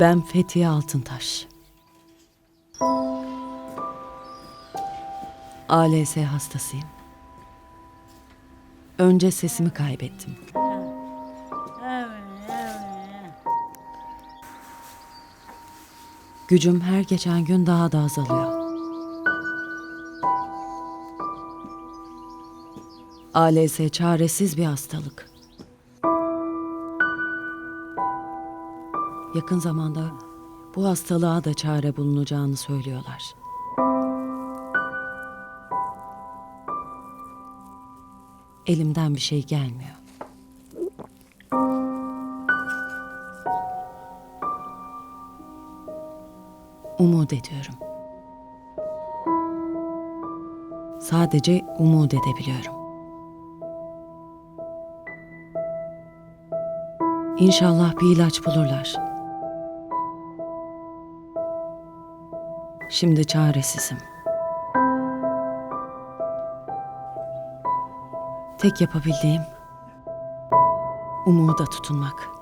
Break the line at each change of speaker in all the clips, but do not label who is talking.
Ben Fethiye Altıntaş. ALS hastasıyım. Önce sesimi kaybettim. Gücüm her geçen gün daha da azalıyor. ALS çaresiz bir hastalık. Yakın zamanda bu hastalığa da çare bulunacağını söylüyorlar. Elimden bir şey gelmiyor. Umut ediyorum. Sadece umut edebiliyorum. İnşallah bir ilaç bulurlar. Şimdi çaresizim. Tek yapabildiğim umuda tutunmak.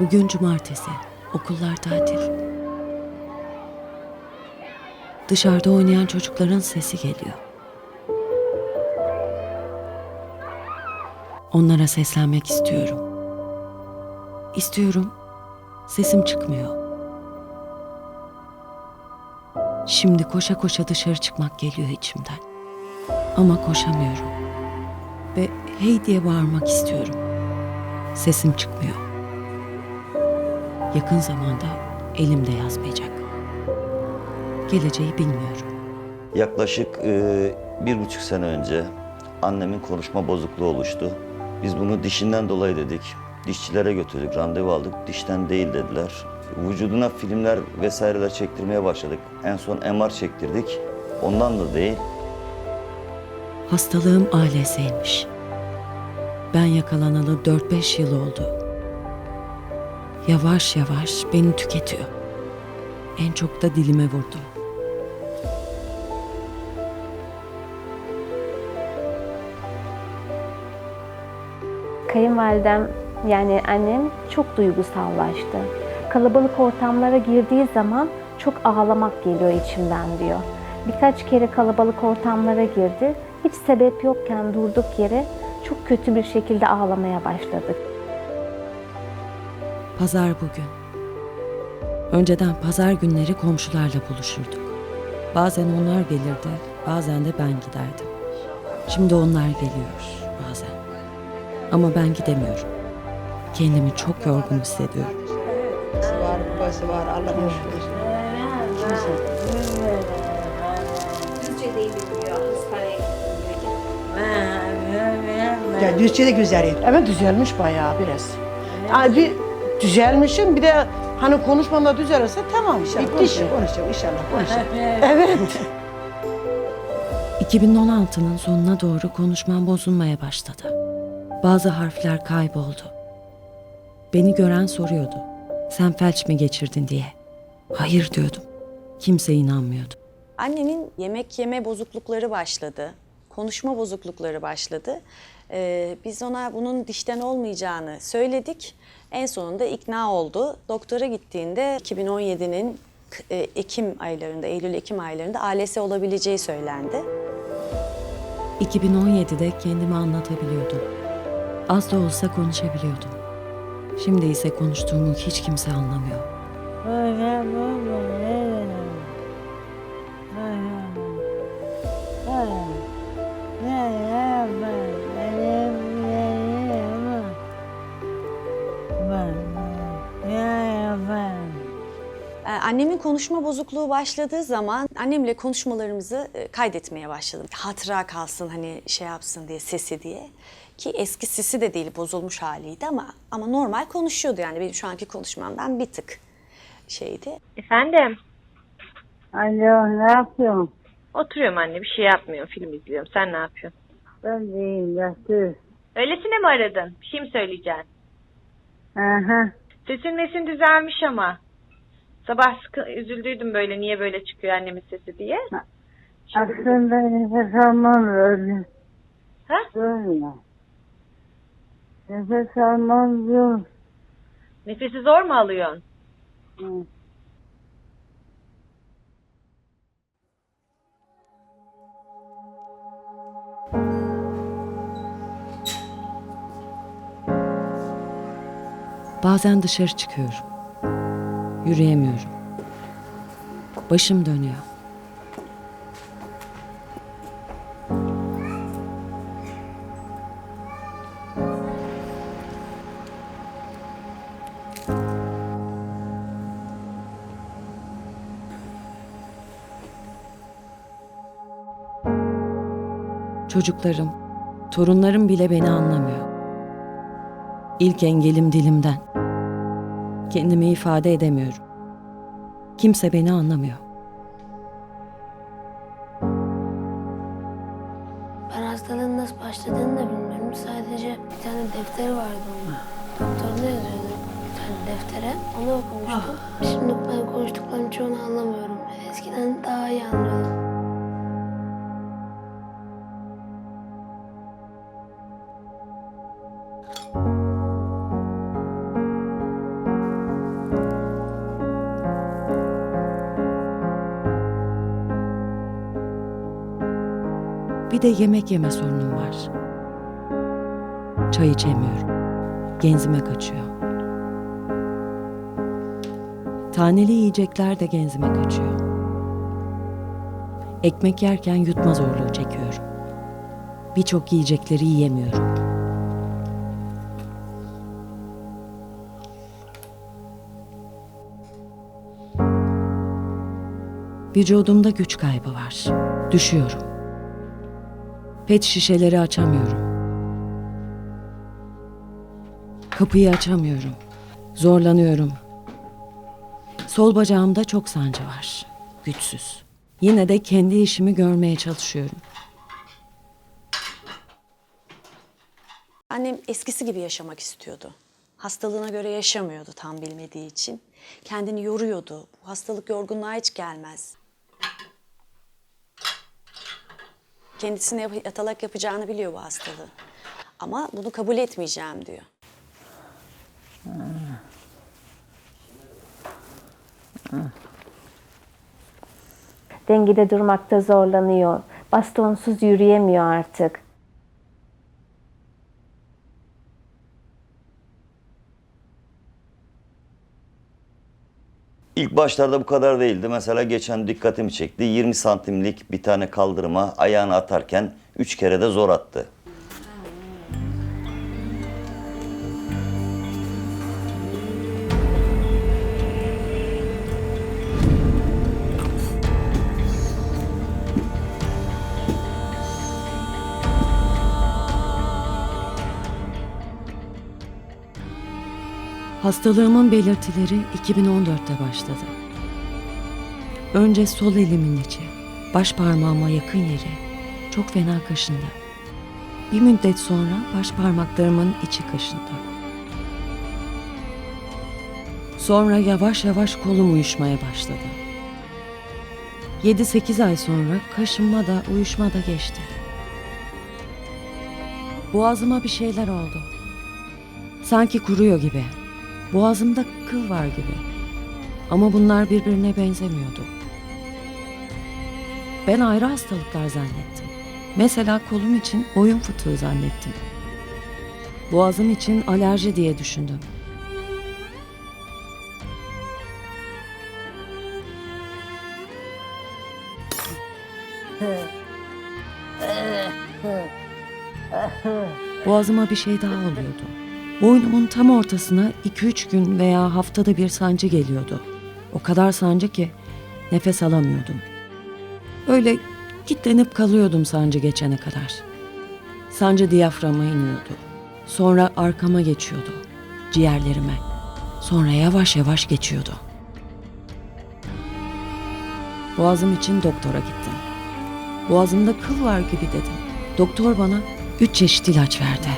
Bugün cumartesi. Okullar tatil. Dışarıda oynayan çocukların sesi geliyor. Onlara seslenmek istiyorum. İstiyorum. Sesim çıkmıyor. Şimdi koşa koşa dışarı çıkmak geliyor içimden. Ama koşamıyorum. Ve hey diye bağırmak istiyorum. Sesim çıkmıyor. Yakın zamanda elimde yazmayacak. Geleceği bilmiyorum.
Yaklaşık e, bir buçuk sene önce annemin konuşma bozukluğu oluştu. Biz bunu dişinden dolayı dedik. Dişçilere götürdük, randevu aldık. Dişten değil dediler. Vücuduna filmler vesaireler çektirmeye başladık. En son MR çektirdik. Ondan da değil.
Hastalığım ALS'ymiş. Ben yakalanalı 4-5 yıl oldu. Yavaş yavaş beni tüketiyor. En çok da dilime vurdu.
Kayınvalidem yani annem çok duygusallaştı. Kalabalık ortamlara girdiği zaman çok ağlamak geliyor içimden diyor. Birkaç kere kalabalık ortamlara girdi. Hiç sebep yokken durduk yere çok kötü bir şekilde ağlamaya başladık.
Pazar bugün. Önceden pazar günleri komşularla buluşurduk. Bazen onlar gelirdi, bazen de ben giderdim. Şimdi onlar geliyor bazen. Ama ben gidemiyorum. Kendimi çok yorgun hissediyorum.
var, babası var. Allah hoş Ya Düzce de güzel. Evet düzelmiş bayağı biraz. Yani bir düzelmişim bir de hani konuşmamda düzelirse tamam. Bitti iş. Konuşacak inşallah konuşacak. evet.
2016'nın sonuna doğru konuşmam bozulmaya başladı. Bazı harfler kayboldu. Beni gören soruyordu. Sen felç mi geçirdin diye. Hayır diyordum. Kimse inanmıyordu.
Annemin yemek yeme bozuklukları başladı. Konuşma bozuklukları başladı. Ee, biz ona bunun dişten olmayacağını söyledik. En sonunda ikna oldu. Doktora gittiğinde 2017'nin e, Ekim aylarında, Eylül-Ekim aylarında ALS olabileceği söylendi.
2017'de kendimi anlatabiliyordum. Az da olsa konuşabiliyordum. Şimdi ise konuştuğumu hiç kimse anlamıyor.
Konuşma bozukluğu başladığı zaman annemle konuşmalarımızı e, kaydetmeye başladım. Hatıra kalsın hani şey yapsın diye sesi diye. Ki eski sesi de değil bozulmuş haliydi ama ama normal konuşuyordu yani benim şu anki konuşmamdan bir tık. şeydi.
Efendim?
Alo ne yapıyorsun?
Oturuyorum anne bir şey yapmıyorum film izliyorum. Sen ne yapıyorsun?
Ben de iyiyim yatır.
Öylesine mi aradın? Bir şey mi söyleyeceksin?
Aha.
Sesin mesin düzelmiş ama. Sabah sıkı, üzüldüydüm böyle niye böyle çıkıyor annemin sesi diye.
Aslında nefes almam öyle.
Ha?
Böyle. Nefes almam zor.
Nefesi zor mu alıyorsun?
Hı.
Bazen dışarı çıkıyorum. Yürüyemiyorum. Başım dönüyor. Çocuklarım, torunlarım bile beni anlamıyor. İlk engelim dilimden. Kendimi ifade edemiyorum. Kimse beni anlamıyor.
Ben hastalığın nasıl başladığını da bilmiyorum. Sadece bir tane defteri vardı onun. Doktor ne yazıyordu bir tane deftere? Onu okumuştum. Şimdi ben konuştuklarının çoğunu anlamıyorum. Eskiden daha iyi anlıyordum.
Bir de yemek yeme sorunum var. Çay içemiyorum. Genzime kaçıyor. Taneli yiyecekler de genzime kaçıyor. Ekmek yerken yutma zorluğu çekiyorum. Birçok yiyecekleri yiyemiyorum. Vücudumda güç kaybı var. Düşüyorum. Pet şişeleri açamıyorum. Kapıyı açamıyorum. Zorlanıyorum. Sol bacağımda çok sancı var. Güçsüz. Yine de kendi işimi görmeye çalışıyorum.
Annem eskisi gibi yaşamak istiyordu. Hastalığına göre yaşamıyordu tam bilmediği için. Kendini yoruyordu. Bu hastalık yorgunluğa hiç gelmez. Kendisine yap- yatalak yapacağını biliyor bu hastalığı. Ama bunu kabul etmeyeceğim diyor.
Dengede durmakta zorlanıyor. Bastonsuz yürüyemiyor artık.
İlk başlarda bu kadar değildi. Mesela geçen dikkatimi çekti. 20 santimlik bir tane kaldırıma ayağını atarken 3 kere de zor attı.
Hastalığımın belirtileri 2014'te başladı. Önce sol elimin içi, baş parmağıma yakın yeri çok fena kaşındı. Bir müddet sonra baş parmaklarımın içi kaşındı. Sonra yavaş yavaş kolum uyuşmaya başladı. 7-8 ay sonra kaşınma da uyuşma da geçti. Boğazıma bir şeyler oldu. Sanki kuruyor gibi. Boğazımda kıl var gibi. Ama bunlar birbirine benzemiyordu. Ben ayrı hastalıklar zannettim. Mesela kolum için boyun fıtığı zannettim. Boğazım için alerji diye düşündüm. Boğazıma bir şey daha oluyordu. Boynumun tam ortasına 2-3 gün veya haftada bir sancı geliyordu. O kadar sancı ki nefes alamıyordum. Öyle kilitlenip kalıyordum sancı geçene kadar. Sancı diyaframa iniyordu. Sonra arkama geçiyordu. Ciğerlerime. Sonra yavaş yavaş geçiyordu. Boğazım için doktora gittim. Boğazımda kıl var gibi dedim. Doktor bana üç çeşit ilaç verdi.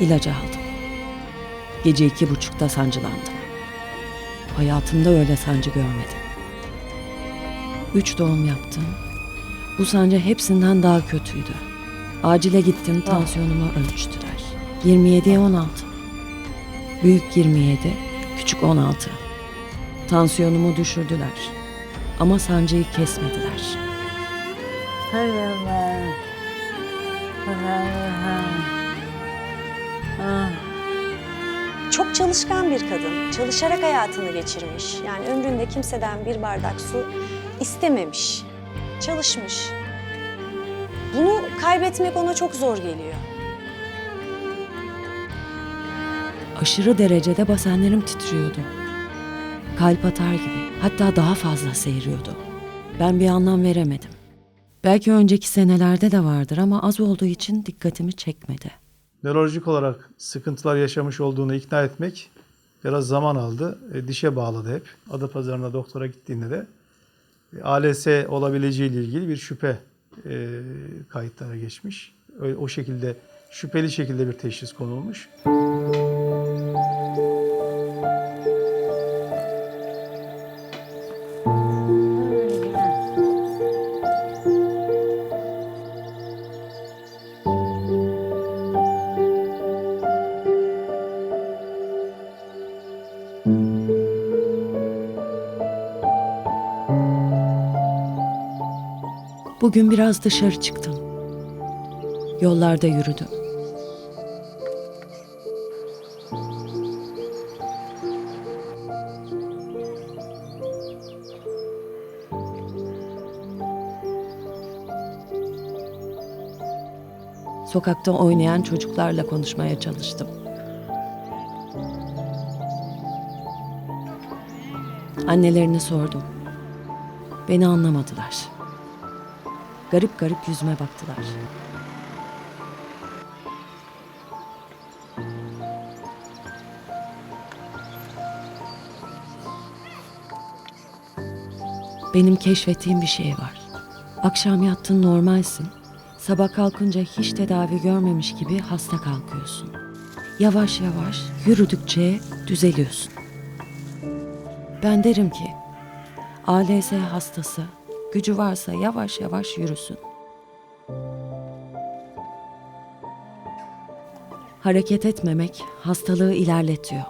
İlacı aldım. Gece iki buçukta sancılandım. Hayatımda öyle sancı görmedim. Üç doğum yaptım. Bu sancı hepsinden daha kötüydü. Acile gittim, tansiyonumu ölçtüler. 27'ye 16. Büyük 27, küçük 16. Tansiyonumu düşürdüler. Ama sancıyı kesmediler.
Hay Allah. Hay Allah. Ah.
Çok çalışkan bir kadın. Çalışarak hayatını geçirmiş. Yani ömründe kimseden bir bardak su istememiş. Çalışmış. Bunu kaybetmek ona çok zor geliyor.
Aşırı derecede basenlerim titriyordu. Kalp atar gibi. Hatta daha fazla seyiriyordu. Ben bir anlam veremedim. Belki önceki senelerde de vardır ama az olduğu için dikkatimi çekmedi.
Nörolojik olarak sıkıntılar yaşamış olduğunu ikna etmek biraz zaman aldı. E, dişe bağladı hep. Adapazarı'na doktora gittiğinde de e, ALS olabileceği ile ilgili bir şüphe e, kayıtlara geçmiş. Öyle, o şekilde şüpheli şekilde bir teşhis konulmuş.
Bugün biraz dışarı çıktım. Yollarda yürüdüm. Sokakta oynayan çocuklarla konuşmaya çalıştım. Annelerini sordum. Beni anlamadılar. Garip garip yüzüme baktılar. Benim keşfettiğim bir şey var. Akşam yattın normalsin. Sabah kalkınca hiç tedavi görmemiş gibi hasta kalkıyorsun. Yavaş yavaş yürüdükçe düzeliyorsun. Ben derim ki ALS hastası gücü varsa yavaş yavaş yürüsün. Hareket etmemek hastalığı ilerletiyor.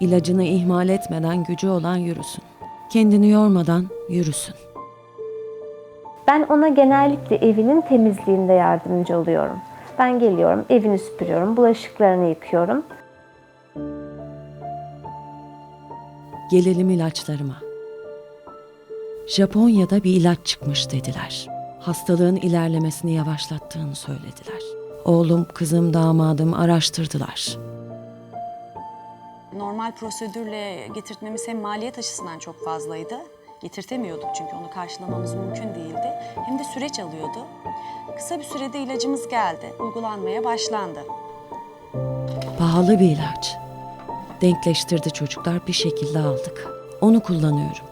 İlacını ihmal etmeden gücü olan yürüsün. Kendini yormadan yürüsün.
Ben ona genellikle evinin temizliğinde yardımcı oluyorum. Ben geliyorum, evini süpürüyorum, bulaşıklarını yıkıyorum.
Gelelim ilaçlarıma. Japonya'da bir ilaç çıkmış dediler. Hastalığın ilerlemesini yavaşlattığını söylediler. Oğlum, kızım, damadım araştırdılar.
Normal prosedürle getirtmemiz hem maliyet açısından çok fazlaydı. Getirtemiyorduk çünkü onu karşılamamız mümkün değildi. Hem de süreç alıyordu. Kısa bir sürede ilacımız geldi. Uygulanmaya başlandı.
Pahalı bir ilaç. Denkleştirdi çocuklar bir şekilde aldık. Onu kullanıyorum.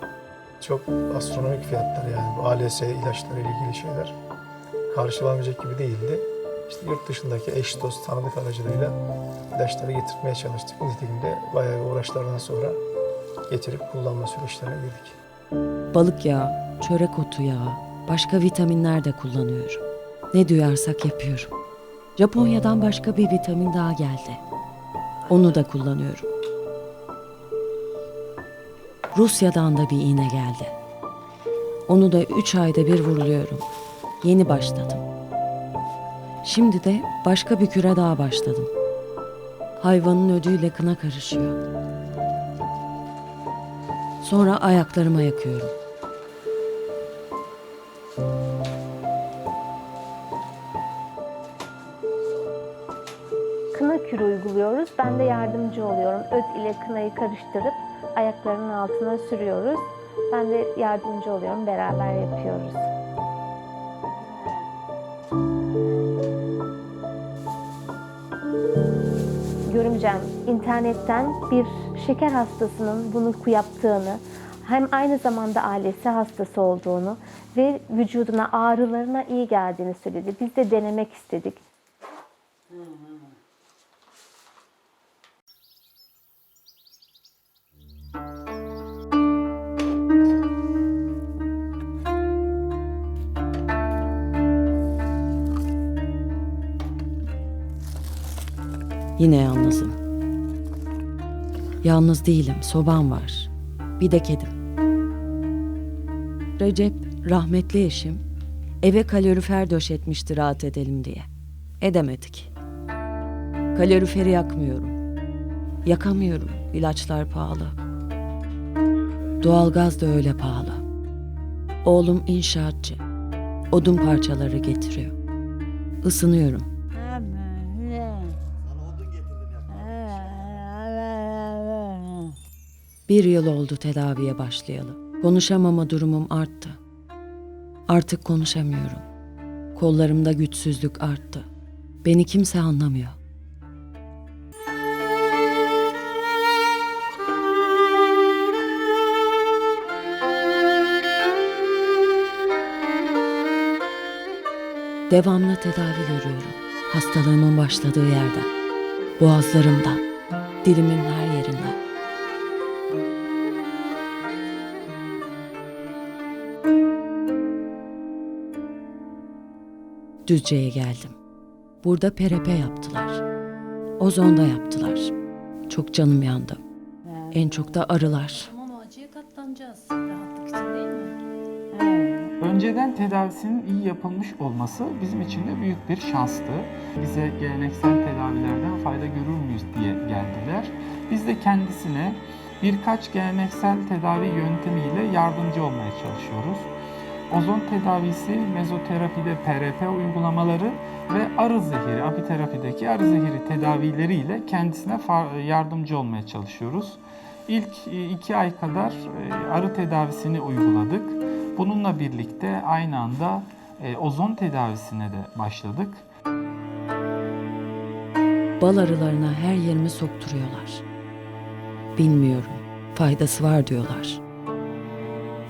Çok astronomik fiyatlar yani bu ALS ilaçları ile ilgili şeyler karşılanmayacak gibi değildi. İşte yurt dışındaki eş dost tanıdık aracılığıyla ilaçları getirmeye çalıştık. Nitekim de bayağı bir uğraşlardan sonra getirip kullanma süreçlerine girdik.
Balık yağı, çörek otu yağı, başka vitaminler de kullanıyorum. Ne duyarsak yapıyorum. Japonya'dan başka bir vitamin daha geldi. Onu da kullanıyorum. Rusya'dan da bir iğne geldi. Onu da üç ayda bir vuruluyorum. Yeni başladım. Şimdi de başka bir küre daha başladım. Hayvanın ödüyle kına karışıyor. Sonra ayaklarıma yakıyorum.
Kına kürü uyguluyoruz. Ben de yardımcı oluyorum. Öd ile kınayı karıştırıp ayaklarının altına sürüyoruz. Ben de yardımcı oluyorum. Beraber yapıyoruz. Görümcem internetten bir şeker hastasının bunu yaptığını, hem aynı zamanda ailesi hastası olduğunu ve vücuduna ağrılarına iyi geldiğini söyledi. Biz de denemek istedik.
Yine yalnızım. Yalnız değilim, sobam var. Bir de kedim. Recep, rahmetli eşim, eve kalorifer döşetmişti rahat edelim diye. Edemedik. Kaloriferi yakmıyorum. Yakamıyorum, ilaçlar pahalı. Doğalgaz da öyle pahalı. Oğlum inşaatçı. Odun parçaları getiriyor. Isınıyorum. Bir yıl oldu tedaviye başlayalı. Konuşamama durumum arttı. Artık konuşamıyorum. Kollarımda güçsüzlük arttı. Beni kimse anlamıyor. Devamlı tedavi görüyorum. Hastalığımın başladığı yerden. Boğazlarımdan, dilimin her yerinden. Düzce'ye geldim. Burada PRP yaptılar. Ozonda yaptılar. Çok canım yandı. En çok da arılar.
Önceden tedavisinin iyi yapılmış olması bizim için de büyük bir şanstı. Bize geleneksel tedavilerden fayda görür müyüz diye geldiler. Biz de kendisine birkaç geleneksel tedavi yöntemiyle yardımcı olmaya çalışıyoruz. Ozon tedavisi, mezoterapide PRP uygulamaları ve arı zehiri, apiterapideki arı zehiri tedavileriyle kendisine yardımcı olmaya çalışıyoruz. İlk e, iki ay kadar e, arı tedavisini uyguladık. Bununla birlikte aynı anda e, ozon tedavisine de başladık.
Bal arılarına her yerimi sokturuyorlar. Bilmiyorum. Faydası var diyorlar.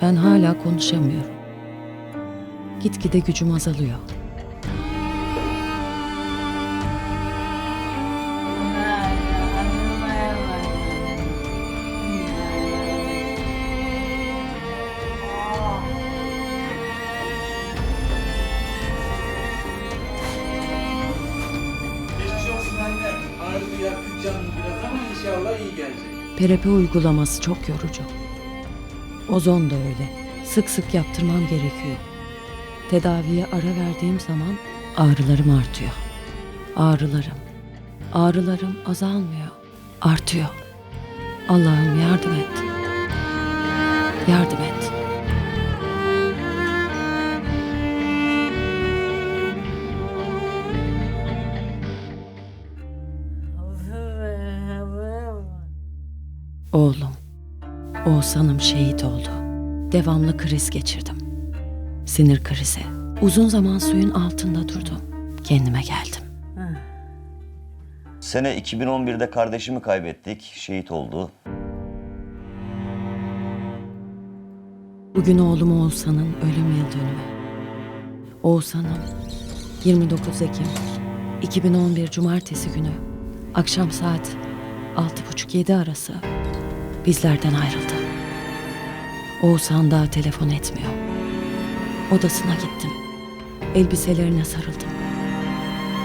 Ben hala konuşamıyorum. Gitgide gücüm azalıyor.
Geçmiş olsun anne. Ağrı yaktık canını biraz ama inşallah iyi gelecek.
PRP uygulaması çok yorucu. Ozon da öyle. Sık sık yaptırmam gerekiyor. Tedaviye ara verdiğim zaman ağrılarım artıyor. Ağrılarım. Ağrılarım azalmıyor. Artıyor. Allah'ım yardım et. Yardım et. Oğlum, Oğuzhan'ım şehit oldu. Devamlı kriz geçirdim. Sinir krizi. Uzun zaman suyun altında durdum. Kendime geldim.
Sene 2011'de kardeşimi kaybettik. Şehit oldu.
Bugün oğlum Oğuzhan'ın ölüm yıl dönümü. Oğuzhan'ım 29 Ekim 2011 Cumartesi günü akşam saat 6.30-7 arası bizlerden ayrıldı. Oğuzhan daha telefon etmiyor. Odasına gittim. Elbiselerine sarıldım.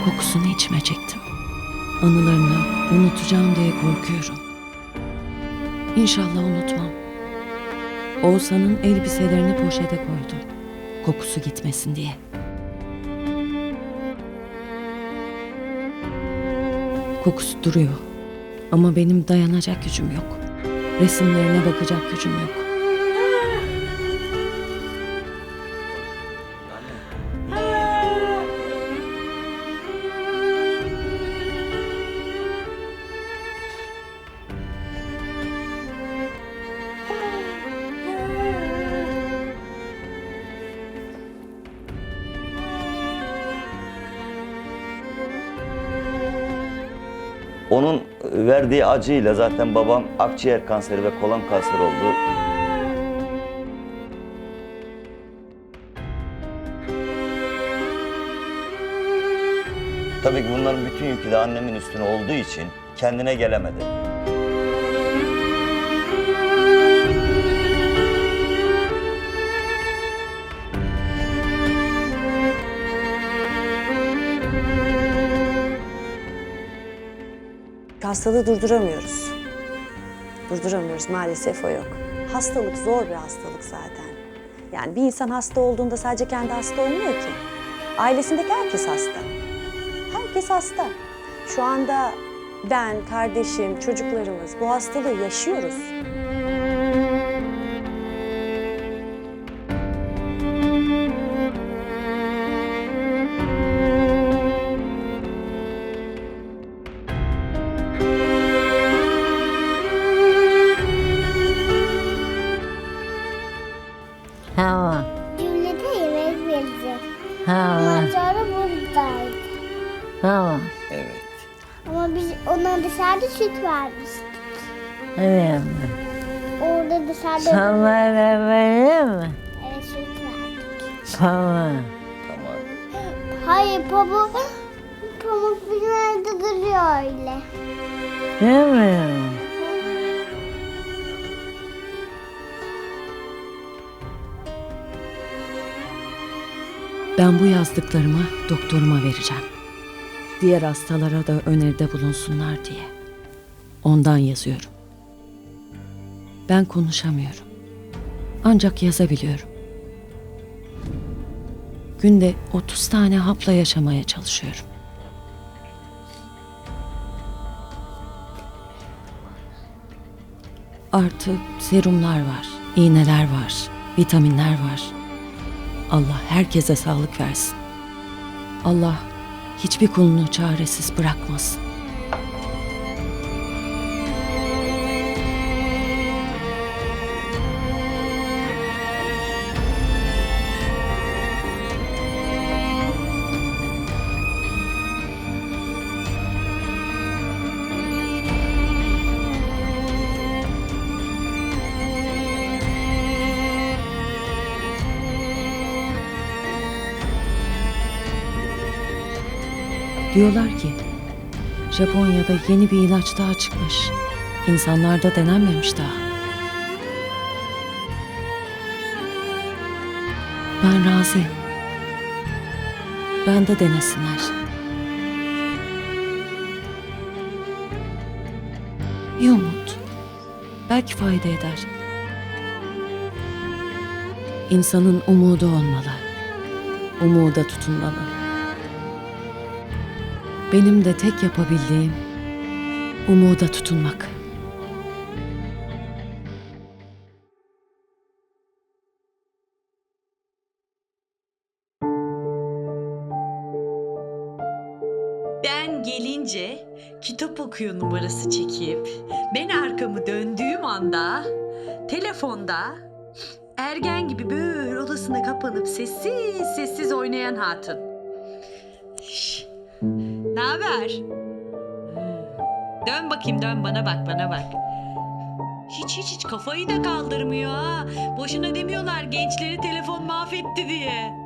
Kokusunu içime çektim. Anılarını unutacağım diye korkuyorum. İnşallah unutmam. Oğuzhan'ın elbiselerini poşete koydum. Kokusu gitmesin diye. Kokusu duruyor. Ama benim dayanacak gücüm yok. Resimlerine bakacak gücüm yok.
Onun e, verdiği acıyla zaten babam akciğer kanseri ve kolon kanseri oldu. Tabii ki bunların bütün yükü de annemin üstüne olduğu için kendine gelemedi.
Hastalığı durduramıyoruz. Durduramıyoruz maalesef o yok. Hastalık zor bir hastalık zaten. Yani bir insan hasta olduğunda sadece kendi hasta olmuyor ki. Ailesindeki herkes hasta. Herkes hasta. Şu anda ben, kardeşim, çocuklarımız bu hastalığı yaşıyoruz.
Ama sonra buradaydı.
Tamam.
Ama biz ona dışarıda süt vermiştik.
Evet.
Orada dışarıda
Sana da vereyim mi?
evet, süt verdik.
Tamam.
Tamam.
Hayır pamuk, pamuk bizim evde duruyor öyle.
Değil mi?
Ben bu yazdıklarımı doktoruma vereceğim. Diğer hastalara da öneride bulunsunlar diye. Ondan yazıyorum. Ben konuşamıyorum. Ancak yazabiliyorum. Günde 30 tane hapla yaşamaya çalışıyorum. Artı serumlar var, iğneler var, vitaminler var. Allah herkese sağlık versin. Allah hiçbir kulunu çaresiz bırakmasın. Diyorlar ki Japonya'da yeni bir ilaç daha çıkmış. İnsanlarda denenmemiş daha. Ben razıyım. Ben de denesinler. Bir umut. Belki fayda eder. İnsanın umudu olmalı. Umuda tutunmalı. Benim de tek yapabildiğim umuda tutunmak.
Ben gelince kitap okuyor numarası çekip ben arkamı döndüğüm anda telefonda ergen gibi böyle odasına kapanıp sessiz sessiz oynayan hatun. Ne haber? Dön bakayım dön bana bak bana bak. Hiç hiç hiç kafayı da kaldırmıyor ha. Boşuna demiyorlar gençleri telefon mahvetti diye.